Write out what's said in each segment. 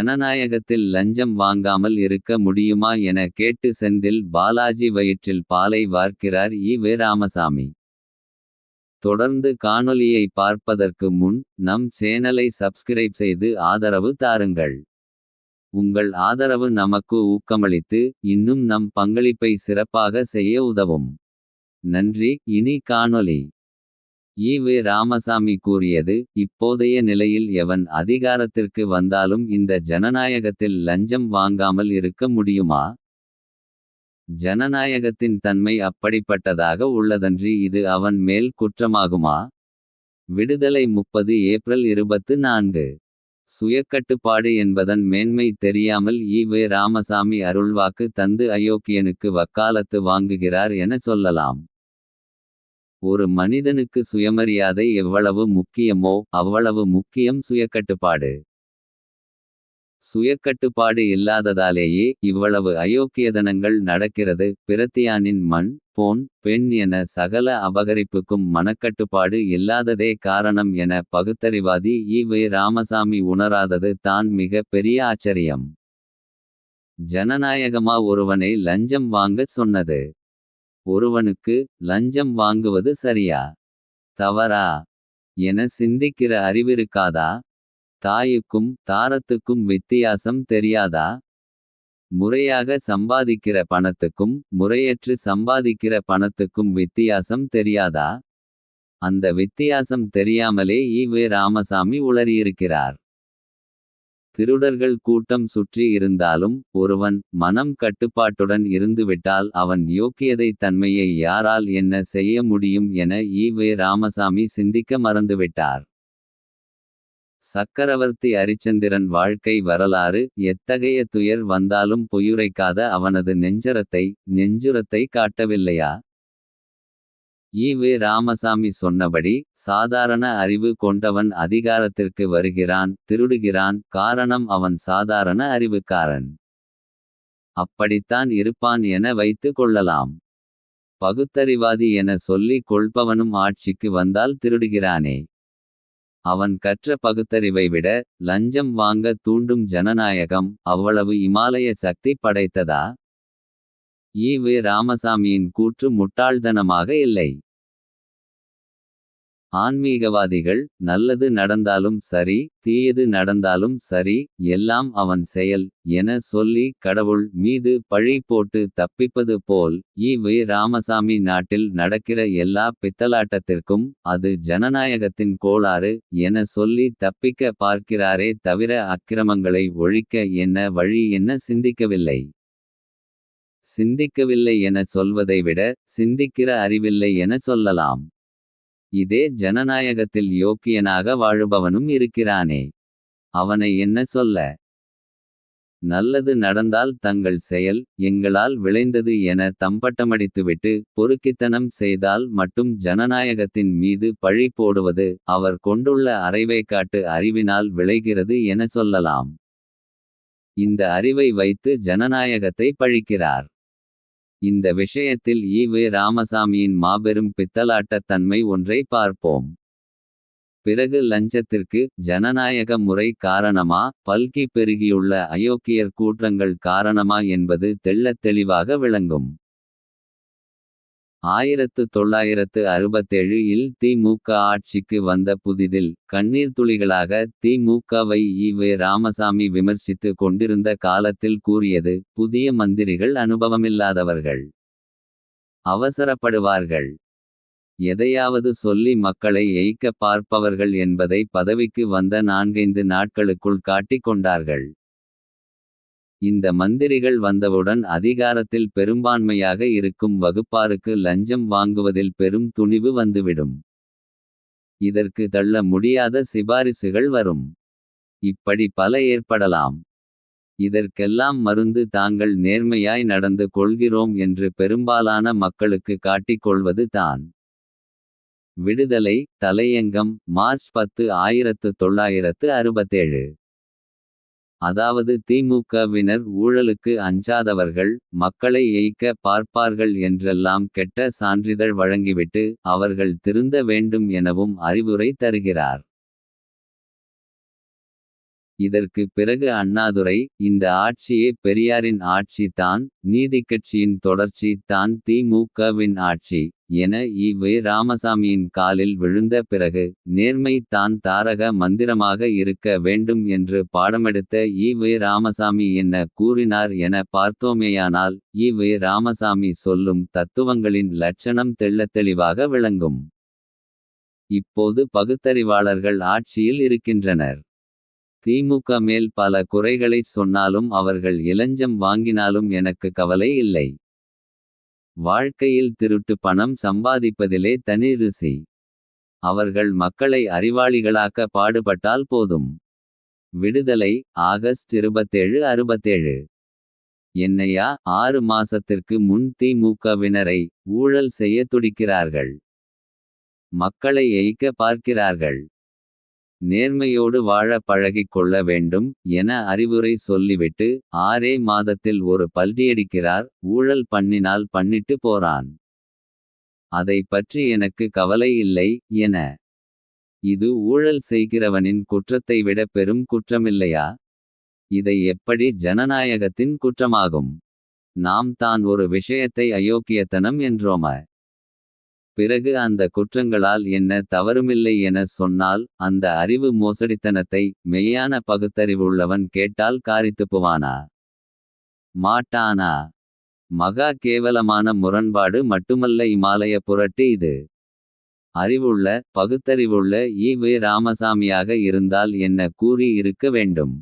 ஜனநாயகத்தில் லஞ்சம் வாங்காமல் இருக்க முடியுமா என கேட்டு செந்தில் பாலாஜி வயிற்றில் பாலை வார்க்கிறார் இ வே ராமசாமி. தொடர்ந்து காணொலியை பார்ப்பதற்கு முன் நம் சேனலை சப்ஸ்கிரைப் செய்து ஆதரவு தாருங்கள். உங்கள் ஆதரவு நமக்கு ஊக்கமளித்து இன்னும் நம் பங்களிப்பை சிறப்பாக செய்ய உதவும். நன்றி இனி காணொலி ஈ வே ராமசாமி கூறியது இப்போதைய நிலையில் எவன் அதிகாரத்திற்கு வந்தாலும் இந்த ஜனநாயகத்தில் லஞ்சம் வாங்காமல் இருக்க முடியுமா. ஜனநாயகத்தின் தன்மை அப்படிப்பட்டதாக உள்ளதன்றி இது அவன் மேல் குற்றமாகுமா. விடுதலை முப்பது ஏப்ரல் இருபத்து நான்கு. சுயக்கட்டுப்பாடு என்பதன் மேன்மை தெரியாமல் ஈ வே ராமசாமி அருள்வாக்கு தந்து அயோக்கியனுக்கு வக்காலத்து வாங்குகிறார் என சொல்லலாம். ஒரு மனிதனுக்கு சுயமரியாதை எவ்வளவு முக்கியமோ அவ்வளவு முக்கியம் சுயக்கட்டுப்பாடு. சுயக்கட்டுப்பாடு இல்லாததாலேயே இவ்வளவு அயோக்கியதனங்கள் நடக்கிறது. பிரத்தியானின் மண் போன் பெண் என சகல அபகரிப்புக்கும் மனக்கட்டுப்பாடு இல்லாததே காரணம் என பகுத்தறிவாதி ஈ ராமசாமி உணராதது தான் மிக பெரிய ஆச்சரியம். ஜனநாயகமா ஒருவனை லஞ்சம் வாங்கச் சொன்னது. ஒருவனுக்கு லஞ்சம் வாங்குவது சரியா. தவறா என சிந்திக்கிற அறிவிருக்காதா. தாயுக்கும் தாரத்துக்கும் வித்தியாசம் தெரியாதா. முறையாக சம்பாதிக்கிற பணத்துக்கும் முறையற்று சம்பாதிக்கிற பணத்துக்கும் வித்தியாசம் தெரியாதா. அந்த வித்தியாசம் தெரியாமலே ஈ வே ராமசாமி உளறியிருக்கிறார். திருடர்கள் கூட்டம் சுற்றி இருந்தாலும் ஒருவன் மனம் கட்டுப்பாட்டுடன் இருந்துவிட்டால் அவன் யோக்கியதை தன்மையை யாரால் என்ன செய்ய முடியும் என ஈ வே ராமசாமி சிந்திக்க மறந்துவிட்டார். சக்கரவர்த்தி அரிச்சந்திரன் வாழ்க்கை வரலாறு எத்தகைய துயர் வந்தாலும் பொய்யுரைக்காத அவனது நெஞ்சரத்தை நெஞ்சுரத்தை காட்டவில்லையா. ஈ ராமசாமி சொன்னபடி சாதாரண அறிவு கொண்டவன் அதிகாரத்திற்கு வருகிறான் திருடுகிறான் காரணம் அவன் சாதாரண அறிவுக்காரன். அப்படித்தான் இருப்பான் என வைத்து கொள்ளலாம். பகுத்தறிவாதி என சொல்லிக் கொள்பவனும் ஆட்சிக்கு வந்தால் திருடுகிறானே. அவன் கற்ற பகுத்தறிவை விட லஞ்சம் வாங்க தூண்டும் ஜனநாயகம் அவ்வளவு இமாலய சக்தி படைத்ததா. ஈ வே ராமசாமியின் கூற்று முட்டாள்தனமாக இல்லை. ஆன்மீகவாதிகள் நல்லது நடந்தாலும் சரி தீயது நடந்தாலும் சரி எல்லாம் அவன் செயல் என சொல்லி கடவுள் மீது பழி போட்டு தப்பிப்பது போல் ஈ வி ராமசாமி நாட்டில் நடக்கிற எல்லா பித்தலாட்டத்திற்கும் அது ஜனநாயகத்தின் கோளாறு என சொல்லி தப்பிக்க பார்க்கிறாரே தவிர அக்கிரமங்களை ஒழிக்க என்ன வழி என்ன சிந்திக்கவில்லை. சிந்திக்கவில்லை என சொல்வதை விட சிந்திக்கிற அறிவில்லை என சொல்லலாம். இதே ஜனநாயகத்தில் யோக்கியனாக வாழுபவனும் இருக்கிறானே. அவனை என்ன சொல்ல. நல்லது நடந்தால் தங்கள் செயல் எங்களால் விளைந்தது என தம்பட்டமடித்துவிட்டு பொறுக்கித்தனம் செய்தால் மட்டும் ஜனநாயகத்தின் மீது பழி போடுவது அவர் கொண்டுள்ள அரைவைக்காட்டு அறிவினால் விளைகிறது என சொல்லலாம். இந்த அறிவை வைத்து ஜனநாயகத்தை பழிக்கிறார். இந்த விஷயத்தில் ஈ வே ராமசாமியின் மாபெரும் பித்தலாட்டத் தன்மை ஒன்றை பார்ப்போம். பிறகு லஞ்சத்திற்கு ஜனநாயக முறை காரணமா பல்கி பெருகியுள்ள அயோக்கியர் கூற்றங்கள் காரணமா என்பது தெள்ளத் தெளிவாக விளங்கும். ஆயிரத்து தொள்ளாயிரத்து அறுபத்தேழு இல் திமுக ஆட்சிக்கு வந்த புதிதில் கண்ணீர் துளிகளாக திமுகவை ஈ வே ராமசாமி விமர்சித்து கொண்டிருந்த காலத்தில் கூறியது புதிய மந்திரிகள் அனுபவமில்லாதவர்கள். அவசரப்படுவார்கள். எதையாவது சொல்லி மக்களை எய்க்க பார்ப்பவர்கள் என்பதை பதவிக்கு வந்த நான்கைந்து நாட்களுக்குள் காட்டிக் கொண்டார்கள். இந்த மந்திரிகள் வந்தவுடன் அதிகாரத்தில் பெரும்பான்மையாக இருக்கும் வகுப்பாருக்கு லஞ்சம் வாங்குவதில் பெரும் துணிவு வந்துவிடும். இதற்கு தள்ள முடியாத சிபாரிசுகள் வரும். இப்படி பல ஏற்படலாம். இதற்கெல்லாம் மருந்து தாங்கள் நேர்மையாய் நடந்து கொள்கிறோம் என்று பெரும்பாலான மக்களுக்கு காட்டிக் கொள்வது தான். விடுதலை தலையங்கம் மார்ச் பத்து ஆயிரத்து தொள்ளாயிரத்து அறுபத்தேழு. அதாவது திமுகவினர் ஊழலுக்கு அஞ்சாதவர்கள் மக்களை ஏய்க்க பார்ப்பார்கள் என்றெல்லாம் கெட்ட சான்றிதழ் வழங்கிவிட்டு அவர்கள் திருந்த வேண்டும் எனவும் அறிவுரை தருகிறார். இதற்கு பிறகு அண்ணாதுரை இந்த ஆட்சியே பெரியாரின் ஆட்சி தான் நீதிக்கட்சியின் தொடர்ச்சி தான் திமுகவின் ஆட்சி என ஈ வே. ராமசாமியின் காலில் விழுந்த பிறகு நேர்மை தான் தாரக மந்திரமாக இருக்க வேண்டும் என்று பாடமெடுத்த ஈ வே. ராமசாமி என்ன கூறினார் என பார்த்தோமேயானால் ஈ வே. ராமசாமி சொல்லும் தத்துவங்களின் லட்சணம் தெள்ளத்தெளிவாக விளங்கும். இப்போது பகுத்தறிவாளர்கள் ஆட்சியில் இருக்கின்றனர். திமுக மேல் பல குறைகளைச் சொன்னாலும் அவர்கள் இளஞ்சம் வாங்கினாலும் எனக்கு கவலை இல்லை. வாழ்க்கையில் திருட்டு பணம் சம்பாதிப்பதிலே தனி ருசி. அவர்கள் மக்களை அறிவாளிகளாக்க பாடுபட்டால் போதும். விடுதலை ஆகஸ்ட் இருபத்தேழு அறுபத்தேழு. என்னையா ஆறு மாசத்திற்கு முன் திமுகவினரை ஊழல் செய்ய துடிக்கிறார்கள். மக்களை எய்க்க பார்க்கிறார்கள். நேர்மையோடு வாழ பழகிக் கொள்ள வேண்டும் என அறிவுரை சொல்லிவிட்டு ஆறே மாதத்தில் ஒரு பல்டியடிக்கிறார் ஊழல் பண்ணினால் பண்ணிட்டு போறான். அதை பற்றி எனக்கு கவலை இல்லை என. இது ஊழல் செய்கிறவனின் குற்றத்தை விட பெரும் குற்றமில்லையா? இதை எப்படி ஜனநாயகத்தின் குற்றமாகும்? நாம் தான் ஒரு விஷயத்தை அயோக்கியத்தனம் என்றோம? பிறகு அந்த குற்றங்களால் என்ன தவறுமில்லை என சொன்னால் அந்த அறிவு மோசடித்தனத்தை மெய்யான பகுத்தறிவுள்ளவன் கேட்டால் காரித்துப்புவானா? மாட்டானா? மகா கேவலமான முரண்பாடு மட்டுமல்ல இமாலய புரட்டு இது. அறிவுள்ள பகுத்தறிவுள்ள ஈ வே ராமசாமியாக இருந்தால் என்ன கூறி இருக்க வேண்டும்?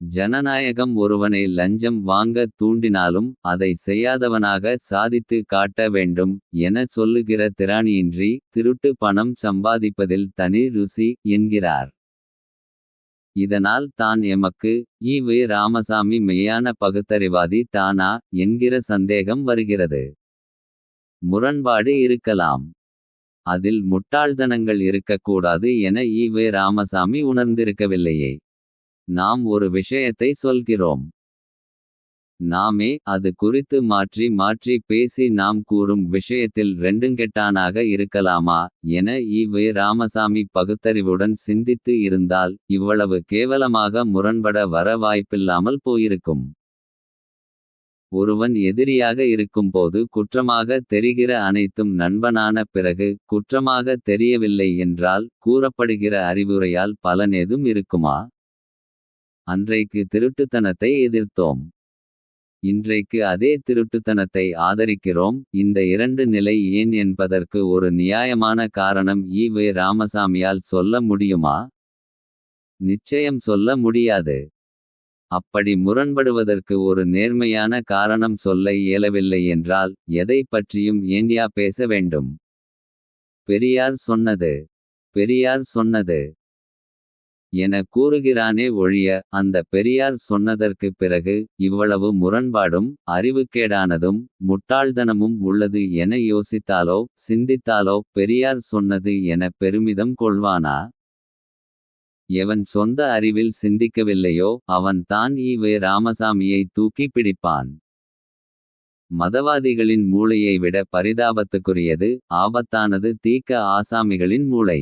ஜனநாயகம் ஒருவனை லஞ்சம் வாங்க தூண்டினாலும் அதை செய்யாதவனாக சாதித்து காட்ட வேண்டும் என சொல்லுகிற திராணியின்றி திருட்டு பணம் சம்பாதிப்பதில் தனி ருசி என்கிறார். இதனால் தான் எமக்கு ஈ ராமசாமி மெய்யான பகுத்தறிவாதி தானா என்கிற சந்தேகம் வருகிறது. முரண்பாடு இருக்கலாம். அதில் முட்டாள்தனங்கள் இருக்கக்கூடாது என ஈ ராமசாமி உணர்ந்திருக்கவில்லையே. நாம் ஒரு விஷயத்தை சொல்கிறோம். நாமே அது குறித்து மாற்றி மாற்றி பேசி நாம் கூறும் விஷயத்தில் ரெண்டுங்கெட்டானாக இருக்கலாமா என இ. வே. ராமசாமி பகுத்தறிவுடன் சிந்தித்து இருந்தால் இவ்வளவு கேவலமாக முரண்பட வர வாய்ப்பில்லாமல் போயிருக்கும். ஒருவன் எதிரியாக இருக்கும்போது குற்றமாக தெரிகிற அனைத்தும் நண்பனான பிறகு குற்றமாக தெரியவில்லை என்றால் கூறப்படுகிற அறிவுரையால் பலனேதும் இருக்குமா? அன்றைக்கு திருட்டுத்தனத்தை எதிர்த்தோம். இன்றைக்கு அதே திருட்டுத்தனத்தை ஆதரிக்கிறோம். இந்த இரண்டு நிலை ஏன் என்பதற்கு ஒரு நியாயமான காரணம் ஈ வே ராமசாமியால் சொல்ல முடியுமா? நிச்சயம் சொல்ல முடியாது. அப்படி முரண்படுவதற்கு ஒரு நேர்மையான காரணம் சொல்ல இயலவில்லை என்றால் எதை பற்றியும் ஏன்யா பேச வேண்டும்? பெரியார் சொன்னது. பெரியார் சொன்னது. என கூறுகிறானே ஒழிய அந்த பெரியார் சொன்னதற்கு பிறகு இவ்வளவு முரண்பாடும் அறிவுக்கேடானதும் முட்டாள்தனமும் உள்ளது என யோசித்தாலோ சிந்தித்தாலோ பெரியார் சொன்னது என பெருமிதம் கொள்வானா? எவன் சொந்த அறிவில் சிந்திக்கவில்லையோ அவன் தான் ஈ வே ராமசாமியை தூக்கி பிடிப்பான். மதவாதிகளின் மூளையை விட பரிதாபத்துக்குரியது ஆபத்தானது தீக்க ஆசாமிகளின் மூளை.